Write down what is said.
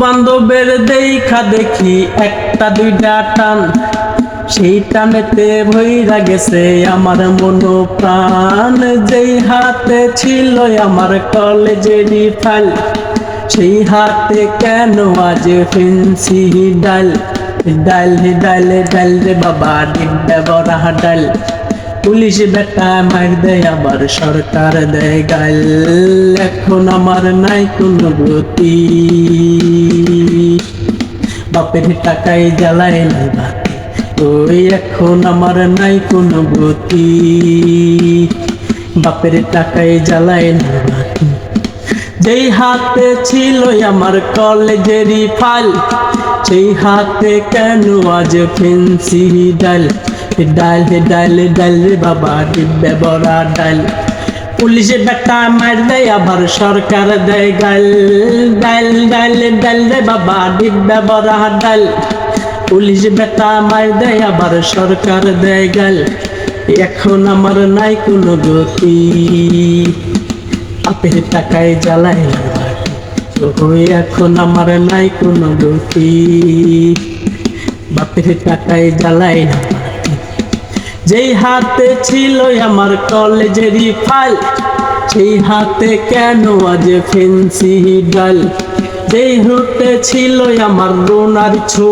বান্ধবের দেখা দেখি একটা, দুইটা টান। সেই টানেতে ভইরা গেছে আমার মন প্রাণ যেই হাতে ছিল আমার কলেজের ফাইল, সেই হাতে কেন আজ ফেন্সি ডাল? ডাল ডাল ডাল রে বাবা, ডিব্বা বড়া ডাল। পুলিশ বেটা মার দেয় আবার সরকার দেয় গাল। এখন আমার নাই কোনো গতি। বাপের টাকায় জ্বালায় না বাতি ওই এখন আমার নাই কোনো গতি। বাপের টাকায় জ্বালায় না বাতি। যেই হাতে ছিল আমার কলেজেরই ফাইল সেই হাতে কেন আজ ফেন্সি ডাল ডাল ডাল ডাল, রে বাবা ডিব্বে বড়া ডাল। পুলিশে বেটা মার দেয়, আবার সরকার দেয় গাল। ডাল ডাল ডাল, রে বাবা ডিব্বে বড়া ডাল। পুলিশ বেটা মার দেয়, আবার সরকার দেয় গাল। এখন আমার নাই কোনো গতি। আপের টাকায় জ্বালাই এখন আমার নাই কোনো গতি। বাপের টাকায় জ্বালাই না। যেই হাতে ছিল আমার কলেজেরই ফাইল, সেই হাতে কেন আজ ফেন্সি ডাল? যেই হুটে ছিল আমার রোনার ছো